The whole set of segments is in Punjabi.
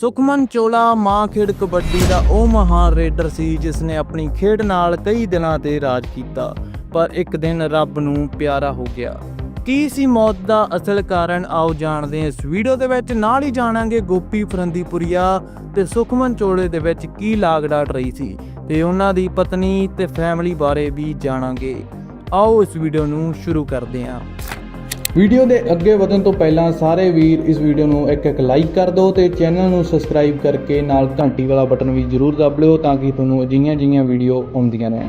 ਸੁਖਮਨ ਚੋਲਾ, ਮਾਂ ਖੇਡ ਕਬੱਡੀ ਦਾ ਉਹ ਮਹਾਨ ਰੇਡਰ ਸੀ ਜਿਸ ਨੇ ਆਪਣੀ ਖੇਡ ਨਾਲ ਕਈ ਦਿਨਾਂ ਤੇ ਰਾਜ ਕੀਤਾ, ਪਰ ਇੱਕ ਦਿਨ ਰੱਬ ਨੂੰ ਪਿਆਰਾ ਹੋ ਗਿਆ। ਕੀ ਸੀ ਮੌਤ ਦਾ ਅਸਲ ਕਾਰਨ? ਆਓ ਜਾਣਦੇ ਹਾਂ। ਇਸ ਵੀਡੀਓ ਦੇ ਵਿੱਚ ਨਾਲ ਹੀ ਜਾਣਾਂਗੇ ਗੋਪੀ ਫਰੰਦੀਪੁਰੀਆ ਤੇ ਸੁਖਮਨ ਚੋਲੇ ਦੇ ਵਿੱਚ ਕੀ ਲਾਗ ਡਾਟ ਰਹੀ ਸੀ ਤੇ ਉਹਨਾਂ ਦੀ ਪਤਨੀ ਤੇ ਫੈਮਿਲੀ ਬਾਰੇ ਵੀ ਜਾਣਾਂਗੇ। ਆਓ ਇਸ ਵੀਡੀਓ ਨੂੰ ਸ਼ੁਰੂ ਕਰਦੇ ਹਾਂ। ਵੀਡੀਓ ਦੇ ਅੱਗੇ ਵਧਣ ਤੋਂ ਪਹਿਲਾਂ ਸਾਰੇ ਵੀਰ ਇਸ ਵੀਡੀਓ ਨੂੰ ਇੱਕ ਇੱਕ ਲਾਈਕ ਕਰ ਦਿਓ ਤੇ ਚੈਨਲ ਨੂੰ ਸਬਸਕ੍ਰਾਈਬ ਕਰਕੇ ਨਾਲ ਘੰਟੀ ਵਾਲਾ ਬਟਨ ਵੀ ਜ਼ਰੂਰ ਦਬ ਲਿਓ ਤਾਂ ਕਿ ਤੁਹਾਨੂੰ ਅਜਿਹੀਆਂ ਜਿਹੀਆਂ ਵੀਡੀਓ ਆਉਂਦੀਆਂ ਰਹਿਣ।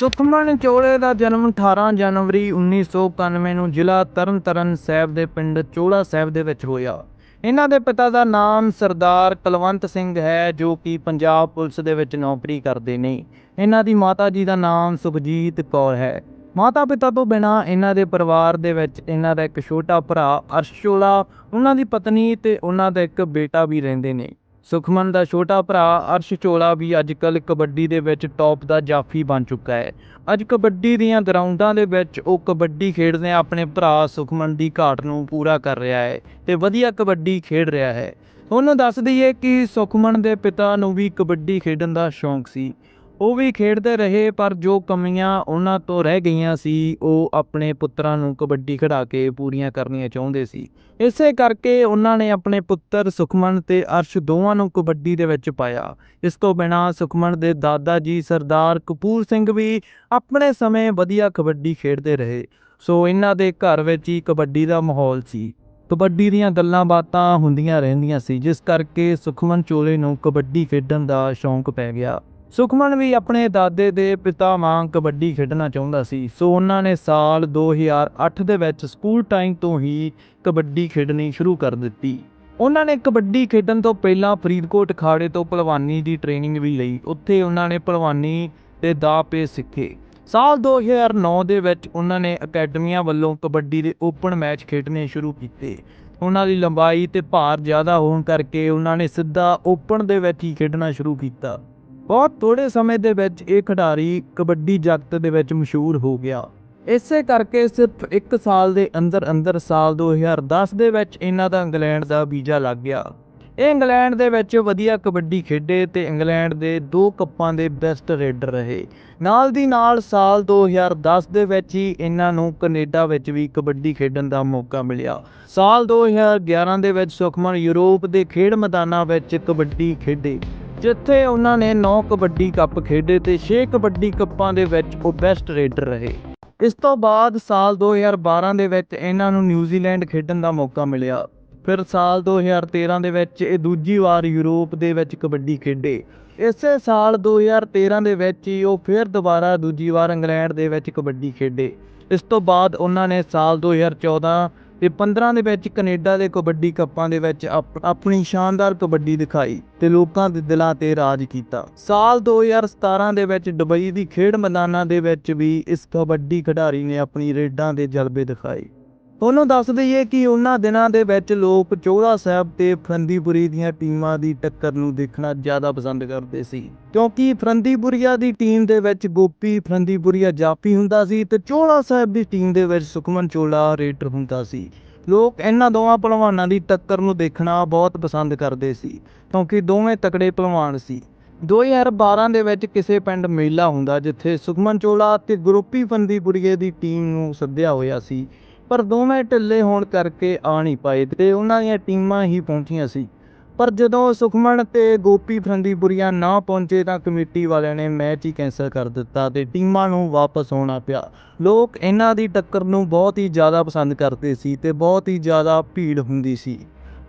ਸੁਖਮਨ ਚੋਲੇ ਦਾ ਜਨਮ 18 ਜਨਵਰੀ 1991 ਨੂੰ ਜ਼ਿਲ੍ਹਾ ਤਰਨਤਾਰਨ ਸਾਹਿਬ ਦੇ ਪਿੰਡ ਚੋਲਾ ਸਾਹਿਬ ਦੇ ਵਿੱਚ ਹੋਇਆ। ਇਹਨਾਂ ਦੇ ਪਿਤਾ ਦਾ ਨਾਮ ਸਰਦਾਰ ਕੁਲਵੰਤ ਸਿੰਘ ਹੈ, ਜੋ ਕਿ ਪੰਜਾਬ ਪੁਲਿਸ ਦੇ ਵਿੱਚ ਨੌਕਰੀ ਕਰਦੇ ਨੇ। ਇਹਨਾਂ ਦੀ ਮਾਤਾ ਜੀ ਦਾ ਨਾਮ ਸੁਖਜੀਤ ਕੌਰ ਹੈ। ਮਾਤਾ ਪਿਤਾ ਤੋਂ ਬਿਨਾ ਇਹਨਾਂ ਦੇ ਪਰਿਵਾਰ ਦੇ ਵਿੱਚ ਇਹਨਾਂ ਦਾ ਇੱਕ ਛੋਟਾ ਭਰਾ ਅਰਸ਼ ਚੋਲਾ ਉਹਨਾਂ ਦੀ ਪਤਨੀ ਤੇ ਉਹਨਾਂ ਦਾ ਇੱਕ ਬੇਟਾ ਵੀ ਰਹਿੰਦੇ ਨੇ। ਸੁਖਮਨ ਦਾ ਛੋਟਾ ਭਰਾ ਅਰਸ਼ ਚੋਲਾ ਵੀ ਅੱਜਕੱਲ ਕਬੱਡੀ ਦੇ ਵਿੱਚ ਟੌਪ ਦਾ ਜਾਫੀ ਬਣ ਚੁੱਕਾ ਹੈ। ਅੱਜ ਕਬੱਡੀ ਦੀਆਂ ਗਰਾਊਂਡਾਂ ਦੇ ਵਿੱਚ ਉਹ ਕਬੱਡੀ ਖੇਡਦੇ ਆਪਣੇ ਭਰਾ ਸੁਖਮਨ ਦੀ ਘਾਟ ਨੂੰ ਪੂਰਾ ਕਰ ਰਿਹਾ ਹੈ ਤੇ ਵਧੀਆ ਕਬੱਡੀ ਖੇਡ ਰਿਹਾ ਹੈ। ਉਹਨੂੰ ਦੱਸ ਦਈਏ ਕਿ ਸੁਖਮਨ ਦੇ ਪਿਤਾ ਨੂੰ ਵੀ ਕਬੱਡੀ ਖੇਡਣ ਦਾ ਸ਼ੌਂਕ ਸੀ। ਉਹ ਵੀ ਖੇਡਦੇ ਰਹੇ, ਪਰ ਜੋ ਕਮੀਆਂ ਉਹਨਾਂ ਤੋਂ ਰਹਿ ਗਈਆਂ ਸੀ, ਉਹ ਆਪਣੇ ਪੁੱਤਰਾਂ ਨੂੰ ਕਬੱਡੀ ਖਿਡਾ ਕੇ ਪੂਰੀਆਂ ਕਰਨੀਆਂ ਚਾਹੁੰਦੇ ਸੀ। ਇਸੇ ਕਰਕੇ ਉਹਨਾਂ ਨੇ ਆਪਣੇ ਪੁੱਤਰ ਸੁਖਮਨ ਤੇ ਅਰਸ਼ ਦੋਵਾਂ ਨੂੰ ਕਬੱਡੀ ਦੇ ਵਿੱਚ ਪਾਇਆ। ਇਸ ਤੋਂ ਬਿਨਾਂ ਸੁਖਮਨ ਦੇ ਦਾਦਾ ਜੀ ਸਰਦਾਰ ਕਪੂਰ ਸਿੰਘ ਵੀ ਆਪਣੇ ਸਮੇਂ ਵਧੀਆ ਕਬੱਡੀ ਖੇਡਦੇ ਰਹੇ। ਸੋ ਇਹਨਾਂ ਦੇ ਘਰ ਵਿੱਚ ਹੀ ਕਬੱਡੀ ਦਾ ਮਾਹੌਲ ਸੀ। ਕਬੱਡੀ ਦੀਆਂ ਗੱਲਾਂ ਬਾਤਾਂ ਹੁੰਦੀਆਂ ਰਹਿੰਦੀਆਂ ਸੀ, ਜਿਸ ਕਰਕੇ ਸੁਖਮਨ ਚੋਲੇ ਨੂੰ ਕਬੱਡੀ ਖੇਡਣ ਦਾ ਸ਼ੌਂਕ ਪੈ ਗਿਆ। ਸੁਖਮਨ ਵੀ ਆਪਣੇ ਦਾਦੇ ਦੇ ਪਿਤਾ ਵਾਂਗ ਕਬੱਡੀ ਖੇਡਣਾ ਚਾਹੁੰਦਾ ਸੀ। ਸੋ ਉਹਨਾਂ ਨੇ ਸਾਲ 2008 ਦੇ ਵਿੱਚ ਸਕੂਲ ਟਾਈਮ ਤੋਂ ਹੀ ਕਬੱਡੀ ਖੇਡਣੀ ਸ਼ੁਰੂ ਕਰ ਦਿੱਤੀ। ਉਹਨਾਂ ਨੇ ਕਬੱਡੀ ਖੇਡਣ ਤੋਂ ਪਹਿਲਾਂ ਫਰੀਦਕੋਟ ਅਖਾੜੇ ਤੋਂ ਪਹਿਲਵਾਨੀ ਦੀ ਟ੍ਰੇਨਿੰਗ ਵੀ ਲਈ। ਉੱਥੇ ਉਹਨਾਂ ਨੇ ਪਹਿਲਵਾਨੀ ਤੇ ਦਾਅ ਪੇਚ ਸਿੱਖੇ। ਸਾਲ 2009 ਦੇ ਵਿੱਚ ਉਹਨਾਂ ਨੇ ਅਕੈਡਮੀਆਂ ਵੱਲੋਂ ਕਬੱਡੀ ਦੇ ਓਪਨ ਮੈਚ ਖੇਡਣੇ ਸ਼ੁਰੂ ਕੀਤੇ। ਉਹਨਾਂ ਦੀ ਲੰਬਾਈ ਤੇ ਭਾਰ ਜ਼ਿਆਦਾ ਹੋਣ ਕਰਕੇ ਉਹਨਾਂ ਨੇ ਸਿੱਧਾ ਓਪਨ ਦੇ ਵਿੱਚ ਹੀ ਖੇਡਣਾ ਸ਼ੁਰੂ ਕੀਤਾ। ਬਹੁਤ ਥੋੜੇ ਸਮੇਂ ਦੇ ਵਿੱਚ ਇਹ ਖਿਡਾਰੀ ਕਬੱਡੀ ਜਗਤ ਦੇ ਵਿੱਚ ਮਸ਼ਹੂਰ ਹੋ ਗਿਆ। ਇਸੇ ਕਰਕੇ ਸਿਰਫ 1 ਸਾਲ ਦੇ ਅੰਦਰ ਅੰਦਰ ਸਾਲ 2010 ਦੇ ਵਿੱਚ ਇਹਨਾਂ ਦਾ ਇੰਗਲੈਂਡ ਦਾ ਵੀਜ਼ਾ ਲੱਗ ਗਿਆ। ਇਹ ਇੰਗਲੈਂਡ ਦੇ ਵਿੱਚ ਵਧੀਆ ਕਬੱਡੀ ਖੇਡੇ ਤੇ ਇੰਗਲੈਂਡ ਦੇ ਦੋ ਕੱਪਾਂ ਦੇ ਬੈਸਟ ਰੇਡਰ ਰਹੇ। ਨਾਲ ਦੀ ਨਾਲ ਸਾਲ 2010 ਦੇ ਵਿੱਚ ਹੀ ਇਹਨਾਂ ਨੂੰ ਕੈਨੇਡਾ ਵਿੱਚ ਵੀ ਕਬੱਡੀ ਖੇਡਣ ਦਾ ਮੌਕਾ ਮਿਲਿਆ। ਸਾਲ 2011 ਦੇ ਵਿੱਚ ਸੁਖਮਨ ਯੂਰਪ ਦੇ ਖੇਡ ਮੈਦਾਨਾਂ ਵਿੱਚ ਕਬੱਡੀ ਖੇਡੇ। ਜਿੱਥੇ ਉਹਨਾਂ ਨੇ 9 ਕਬੱਡੀ ਕੱਪ ਖੇਡੇ ਤੇ 6 ਕਬੱਡੀ ਕੱਪਾਂ ਦੇ ਵਿੱਚ ਉਹ ਬੈਸਟ ਰੇਡਰ ਰਹੇ। ਇਸ ਤੋਂ ਬਾਅਦ ਸਾਲ 2012 ਦੇ ਵਿੱਚ ਇਹਨਾਂ ਨੂੰ ਨਿਊਜ਼ੀਲੈਂਡ ਖੇਡਣ ਦਾ ਮੌਕਾ ਮਿਲਿਆ। ਫਿਰ ਸਾਲ 2013 ਦੇ ਵਿੱਚ ਇਹ ਦੂਜੀ ਵਾਰ ਯੂਰਪ ਦੇ ਵਿੱਚ ਕਬੱਡੀ ਖੇਡੇ। ਇਸੇ ਸਾਲ 2013 ਦੇ ਵਿੱਚ ਹੀ ਉਹ ਫਿਰ ਦੁਬਾਰਾ ਦੂਜੀ ਵਾਰ ਇੰਗਲੈਂਡ ਦੇ ਵਿੱਚ ਕਬੱਡੀ ਖੇਡੇ। ਇਸ ਤੋਂ ਬਾਅਦ ਉਹਨਾਂ ਨੇ ਸਾਲ 2014 ਤੇ 15 ਦੇ ਵਿੱਚ ਕੈਨੇਡਾ ਦੇ ਕਬੱਡੀ ਕੱਪਾਂ ਦੇ ਵਿੱਚ ਆਪਣੀ ਸ਼ਾਨਦਾਰ ਕਬੱਡੀ ਦਿਖਾਈ ਤੇ ਲੋਕਾਂ ਦੇ ਦਿਲਾਂ ਤੇ ਰਾਜ ਕੀਤਾ। ਸਾਲ 2017 ਦੇ ਵਿੱਚ ਦੁਬਈ ਦੀ ਖੇਡ ਮੈਦਾਨਾਂ ਦੇ ਵਿੱਚ ਵੀ ਇਸ ਕਬੱਡੀ ਖਿਡਾਰੀ ਨੇ ਆਪਣੀ ਰੇਡਾਂ ਦੇ ਜਲਵੇ ਦਿਖਾਏ। ਤੁਹਾਨੂੰ ਦੱਸ ਦਈਏ ਕਿ ਉਹਨਾਂ ਦਿਨਾਂ ਦੇ ਵਿੱਚ ਲੋਕ ਚੋਲਾ ਸਾਹਿਬ ਤੇ ਫਰੰਦੀਪੁਰੀ ਦੀਆਂ ਟੀਮਾਂ ਦੀ ਟੱਕਰ ਨੂੰ ਦੇਖਣਾ ਜ਼ਿਆਦਾ ਪਸੰਦ ਕਰਦੇ ਸੀ। ਕਿਉਂਕਿ ਫਰੰਦੀਪੁਰੀਆ ਦੀ ਟੀਮ ਦੇ ਵਿੱਚ ਗੋਪੀ, ਫਰੰਦੀਪੁਰੀਆ ਜਾਪੀ ਹੁੰਦਾ ਸੀ ਤੇ ਚੋਲਾ ਸਾਹਿਬ ਦੀ ਟੀਮ ਦੇ ਵਿੱਚ ਸੁਖਮਨ ਚੋਲਾ, ਰੇਟਰ ਹੁੰਦਾ ਸੀ। ਲੋਕ ਇਹਨਾਂ ਦੋਵਾਂ ਪਹਿਲਵਾਨਾਂ ਦੀ ਟੱਕਰ ਨੂੰ ਦੇਖਣਾ ਬਹੁਤ ਪਸੰਦ ਕਰਦੇ ਸੀ, ਕਿਉਂਕਿ ਦੋਵੇਂ ਤਕੜੇ ਪਹਿਲਵਾਨ ਸੀ। 2012 ਦੇ ਵਿੱਚ ਕਿਸੇ ਪਿੰਡ ਮੇਲਾ ਹੁੰਦਾ ਜਿੱਥੇ ਸੁਖਮਨ ਚੋਲਾ ਤੇ ਗਰੁੱਪੀ ਫਰੰਦੀਪੁਰੀਏ ਦੀ ਟੀਮ ਨੂੰ ਸੱਦਿਆ ਹੋਇਆ ਸੀ। ਪਰ ਦੋਵੇਂ ਢਿੱਲੇ ਹੋਣ ਕਰਕੇ ਆ ਨਹੀਂ ਪਾਏ ਤੇ ਉਹਨਾਂ ਦੀਆਂ ਟੀਮਾਂ ਹੀ ਪਹੁੰਚੀਆਂ ਸੀ। ਪਰ ਜਦੋਂ ਸੁਖਮਨ ਤੇ ਗੋਪੀ ਫਰੰਦੀਪੁਰੀਆ ਨਾ ਪਹੁੰਚੇ ਤਾਂ ਕਮੇਟੀ ਵਾਲਿਆਂ ਨੇ ਮੈਚ ਹੀ ਕੈਂਸਲ ਕਰ ਦਿੱਤਾ ਤੇ ਟੀਮਾਂ ਨੂੰ ਵਾਪਸ ਆਉਣਾ ਪਿਆ। ਲੋਕ ਇਹਨਾਂ ਦੀ ਟੱਕਰ ਨੂੰ ਬਹੁਤ ਹੀ ਜ਼ਿਆਦਾ ਪਸੰਦ ਕਰਦੇ ਸੀ ਤੇ ਬਹੁਤ ਹੀ ਜ਼ਿਆਦਾ ਭੀੜ ਹੁੰਦੀ ਸੀ।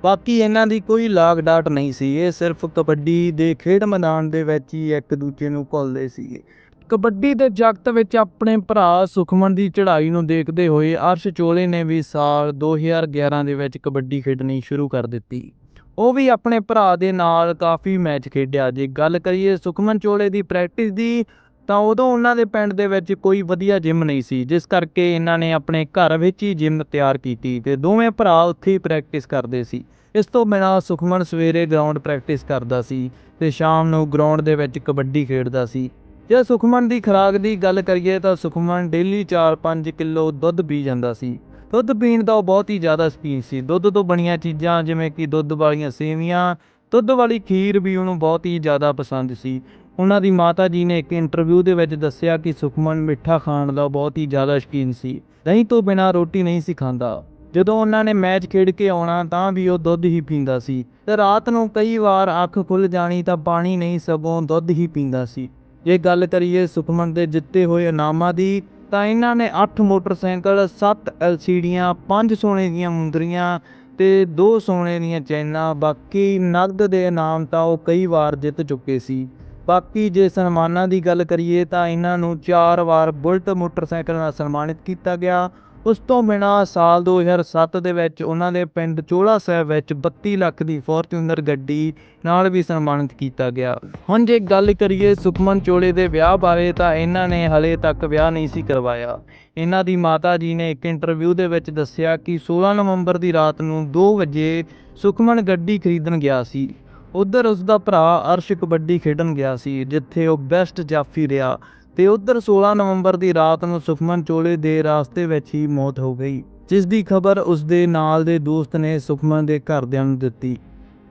ਬਾਕੀ ਇਹਨਾਂ ਦੀ ਕੋਈ ਲਾਗ ਡਾਟ ਨਹੀਂ ਸੀ, ਇਹ ਸਿਰਫ ਕਬੱਡੀ ਦੇ ਖੇਡ ਮੈਦਾਨ ਦੇ ਵਿੱਚ ਹੀ ਇੱਕ ਦੂਜੇ ਨੂੰ ਘੁਲਦੇ ਸੀਗੇ। ਕਬੱਡੀ ਦੇ ਜਗਤ ਵਿੱਚ ਆਪਣੇ ਭਰਾ ਸੁਖਮਨ ਦੀ ਚੜ੍ਹਾਈ ਨੂੰ ਦੇਖਦੇ ਹੋਏ ਅਰਸ਼ ਚੋਲੇ ਨੇ ਵੀ ਸਾਲ 2011 ਦੇ ਵਿੱਚ ਕਬੱਡੀ ਖੇਡਣੀ ਸ਼ੁਰੂ ਕਰ ਦਿੱਤੀ। ਉਹ ਵੀ ਆਪਣੇ ਭਰਾ ਦੇ ਨਾਲ ਕਾਫੀ ਮੈਚ ਖੇਡਿਆ। ਜੇ ਗੱਲ ਕਰੀਏ ਸੁਖਮਨ ਚੋਲੇ ਦੀ ਪ੍ਰੈਕਟਿਸ ਦੀ, ਤਾਂ ਉਦੋਂ ਉਹਨਾਂ ਦੇ ਪਿੰਡ ਦੇ ਵਿੱਚ ਕੋਈ ਵਧੀਆ ਜਿਮ ਨਹੀਂ ਸੀ, ਜਿਸ ਕਰਕੇ ਇਹਨਾਂ ਨੇ ਆਪਣੇ ਘਰ ਵਿੱਚ ਹੀ ਜਿਮ ਤਿਆਰ ਕੀਤੀ ਤੇ ਦੋਵੇਂ ਭਰਾ ਉੱਥੇ ਹੀ ਪ੍ਰੈਕਟਿਸ ਕਰਦੇ ਸੀ। ਇਸ ਤੋਂ ਬਿਨਾਂ ਸੁਖਮਨ ਸਵੇਰੇ ਗਰਾਊਂਡ ਪ੍ਰੈਕਟਿਸ ਕਰਦਾ ਸੀ ਤੇ ਸ਼ਾਮ ਨੂੰ ਗਰਾਊਂਡ ਦੇ ਵਿੱਚ ਕਬੱਡੀ ਖੇਡਦਾ ਸੀ। ਜੇ ਸੁਖਮਨ ਦੀ ਖੁਰਾਕ ਦੀ ਗੱਲ ਕਰੀਏ ਤਾਂ ਸੁਖਮਨ ਡੇਲੀ 4-5 ਕਿਲੋ ਦੁੱਧ ਪੀ ਜਾਂਦਾ ਸੀ। ਦੁੱਧ ਪੀਣ ਦਾ ਉਹ ਬਹੁਤ ਹੀ ਜ਼ਿਆਦਾ ਸ਼ੌਕੀਨ ਸੀ। ਦੁੱਧ ਤੋਂ ਬਣੀਆਂ ਚੀਜ਼ਾਂ ਜਿਵੇਂ ਕਿ ਦੁੱਧ ਵਾਲੀਆਂ ਸੇਵੀਆਂ, ਦੁੱਧ ਵਾਲੀ ਖੀਰ ਵੀ ਉਹਨੂੰ ਬਹੁਤ ਹੀ ਜ਼ਿਆਦਾ ਪਸੰਦ ਸੀ। ਉਹਨਾਂ ਦੀ ਮਾਤਾ ਜੀ ਨੇ ਇੱਕ ਇੰਟਰਵਿਊ ਦੇ ਵਿੱਚ ਦੱਸਿਆ ਕਿ ਸੁਖਮਨ ਮਿੱਠਾ ਖਾਣ ਦਾ ਬਹੁਤ ਹੀ ਜ਼ਿਆਦਾ ਸ਼ੌਕੀਨ ਸੀ। ਦਹੀਂ ਤੋਂ ਬਿਨਾਂ ਰੋਟੀ ਨਹੀਂ ਸੀ ਖਾਂਦਾ। ਜਦੋਂ ਉਹਨਾਂ ਨੇ ਮੈਚ ਖੇਡ ਕੇ ਆਉਣਾ ਤਾਂ ਵੀ ਉਹ ਦੁੱਧ ਹੀ ਪੀਂਦਾ ਸੀ। ਤੇ ਰਾਤ ਨੂੰ ਕਈ ਵਾਰ ਅੱਖ ਖੁੱਲ ਜਾਣੀ ਤਾਂ ਪਾਣੀ ਨਹੀਂ ਸਗੋਂ ਦੁੱਧ ਹੀ ਪੀਂਦਾ ਸੀ। ਜੇ ਗੱਲ ਕਰੀਏ ਸੁਖਮਨ ਦੇ ਜਿੱਤੇ ਹੋਏ ਇਨਾਮਾਂ ਦੀ, ਤਾਂ ਇਹਨਾਂ ਨੇ 8 ਮੋਟਰਸਾਈਕਲ 7 ਐਲਸੀਡੀਆਂ 5 ਸੋਨੇ ਦੀਆਂ ਮੁੰਦਰੀਆਂ ਤੇ 2 ਸੋਨੇ ਦੀਆਂ ਚੈਨਾਂ, ਬਾਕੀ ਨਗਦ ਦੇ ਇਨਾਮ ਤਾਂ ਉਹ ਕਈ ਵਾਰ ਜਿੱਤ ਚੁੱਕੇ ਸੀ। ਬਾਕੀ ਜੇ ਸਨਮਾਨਾਂ ਦੀ ਗੱਲ ਕਰੀਏ ਤਾਂ ਇਹਨਾਂ ਨੂੰ 4 ਵਾਰ ਬੁਲਟ ਮੋਟਰਸਾਈਕਲ ਨਾਲ ਸਨਮਾਨਿਤ ਕੀਤਾ ਗਿਆ। ਉਸ ਤੋਂ ਬਿਨਾਂ ਸਾਲ 2007 ਦੇ ਵਿੱਚ ਉਹਨਾਂ ਦੇ ਪਿੰਡ ਚੋਲਾ ਸਾਹਿਬ ਵਿੱਚ 32 ਲੱਖ ਦੀ ਫੋਰਚੂਨਰ ਗੱਡੀ ਨਾਲ ਵੀ ਸਨਮਾਨਿਤ ਕੀਤਾ ਗਿਆ। ਹੁਣ ਜੇ ਗੱਲ ਕਰੀਏ ਸੁਖਮਨ ਚੋਲੇ ਦੇ ਵਿਆਹ ਬਾਰੇ ਤਾਂ ਇਹਨਾਂ ਨੇ ਹਲੇ ਤੱਕ ਵਿਆਹ ਨਹੀਂ ਸੀ ਕਰਵਾਇਆ। ਇਹਨਾਂ ਦੀ ਮਾਤਾ ਜੀ ਨੇ ਇੱਕ ਇੰਟਰਵਿਊ ਦੇ ਵਿੱਚ ਦੱਸਿਆ ਕਿ 16 ਨਵੰਬਰ ਦੀ ਰਾਤ ਨੂੰ 2 ਵਜੇ ਸੁਖਮਨ ਗੱਡੀ ਖਰੀਦਣ ਗਿਆ ਸੀ। ਉਧਰ ਉਸ ਦਾ ਭਰਾ ਅਰਸ਼ ਕਬੱਡੀ ਖੇਡਣ ਗਿਆ ਸੀ, ਜਿੱਥੇ ਉਹ ਬੈਸਟ ਜਾਫੀ ਰਿਹਾ। ਤੇ ਉਧਰ 16 ਨਵੰਬਰ ਦੀ ਰਾਤ ਨੂੰ ਸੁਖਮਨ ਚੋਲੇ ਦੇ ਰਾਸਤੇ ਵਿੱਚ ਹੀ ਮੌਤ ਹੋ ਗਈ, ਜਿਸ ਦੀ ਖਬਰ ਉਸ ਦੇ ਨਾਲ ਦੇ ਦੋਸਤ ਨੇ ਸੁਖਮਨ ਦੇ ਘਰਦਿਆਂ ਨੂੰ ਦਿੱਤੀ।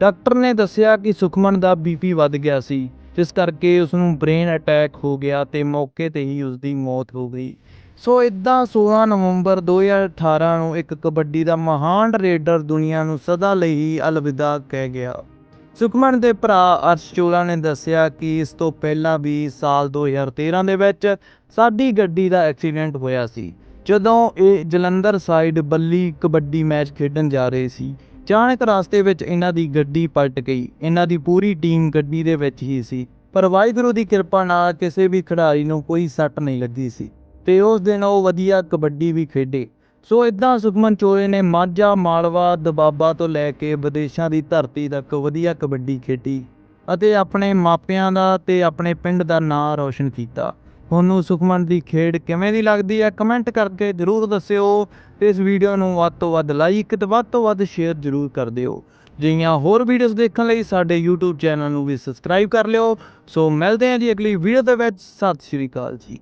ਡਾਕਟਰ ਨੇ ਦੱਸਿਆ ਕਿ ਸੁਖਮਨ ਦਾ ਬੀਪੀ ਵੱਧ ਗਿਆ ਸੀ, ਜਿਸ ਕਰਕੇ ਉਸ ਨੂੰ ਬ੍ਰੇਨ ਅਟੈਕ ਹੋ ਗਿਆ ਤੇ ਮੌਕੇ ਤੇ ਹੀ ਉਸ ਦੀ ਮੌਤ ਹੋ ਗਈ। ਸੋ ਇਦਾਂ 16 ਨਵੰਬਰ 2018 ਨੂੰ ਇੱਕ ਕਬੱਡੀ ਦਾ ਮਹਾਨ ਰੇਡਰ ਦੁਨੀਆ ਨੂੰ ਸਦਾ ਲਈ ਹੀ ਅਲਵਿਦਾ ਕਹਿ ਗਿਆ। ਸੁਖਮਨ ਦੇ ਭਰਾ ਅਰਸ਼ ਚੋਲਾ ਨੇ ਦੱਸਿਆ ਕਿ ਇਸ ਤੋਂ ਪਹਿਲਾਂ ਵੀ ਸਾਲ 2013 ਦੇ ਵਿੱਚ ਸਾਡੀ ਗੱਡੀ ਦਾ ਐਕਸੀਡੈਂਟ ਹੋਇਆ ਸੀ। ਜਦੋਂ ਇਹ ਜਲੰਧਰ ਸਾਈਡ ਬੱਲੀ ਕਬੱਡੀ ਮੈਚ ਖੇਡਣ ਜਾ ਰਹੇ ਸੀ, ਅਚਾਨਕ ਰਸਤੇ ਵਿੱਚ ਇਹਨਾਂ ਦੀ ਗੱਡੀ ਪਲਟ ਗਈ। ਇਹਨਾਂ ਦੀ ਪੂਰੀ ਟੀਮ ਗੱਡੀ ਦੇ ਵਿੱਚ ਹੀ ਸੀ, ਪਰ ਵਾਹਿਗੁਰੂ ਦੀ ਕਿਰਪਾ ਨਾਲ ਕਿਸੇ ਵੀ ਖਿਡਾਰੀ ਨੂੰ ਕੋਈ ਸੱਟ ਨਹੀਂ ਲੱਗੀ ਸੀ ਤੇ ਉਸ ਦਿਨ ਉਹ ਵਧੀਆ ਕਬੱਡੀ ਵੀ ਖੇਡੇ। ਸੋ ਇਦਾਂ ਸੁਖਮਨ ਚੋਲੇ ਨੇ ਮਾਝਾ, ਮਾਲਵਾ, ਦਬਾਬਾ ਤੋਂ ਲੈ ਕੇ ਵਿਦੇਸ਼ਾਂ ਦੀ ਧਰਤੀ ਤੱਕ ਵਧੀਆ ਕਬੱਡੀ ਖੇਡੀ ਅਤੇ ਆਪਣੇ ਮਾਪਿਆਂ ਦਾ ਤੇ ਆਪਣੇ ਪਿੰਡ ਦਾ ਨਾਂ ਰੌਸ਼ਨ ਕੀਤਾ। ਤੁਹਾਨੂੰ ਸੁਖਮਨ ਦੀ ਖੇਡ ਕਿਵੇਂ ਦੀ ਲੱਗਦੀ ਹੈ ਕਮੈਂਟ ਕਰਕੇ ਜਰੂਰ ਦੱਸਿਓ ਤੇ ਇਸ ਵੀਡੀਓ ਨੂੰ ਵੱਧ ਤੋਂ ਵੱਧ ਲਾਈਕ ਤੇ ਵੱਧ ਤੋਂ ਵੱਧ ਸ਼ੇਅਰ ਜਰੂਰ ਕਰ ਦਿਓ। ਜਿਹੀਆਂ ਹੋਰ ਵੀਡੀਓਜ਼ ਦੇਖਣ ਲਈ ਸਾਡੇ YouTube ਚੈਨਲ ਨੂੰ ਵੀ ਸਬਸਕ੍ਰਾਈਬ ਕਰ ਲਿਓ। ਸੋ ਮਿਲਦੇ ਹਾਂ ਜੀ ਅਗਲੀ ਵੀਡੀਓ ਦੇ ਵਿੱਚ। ਸਤਿ ਸ਼੍ਰੀ ਅਕਾਲ ਜੀ।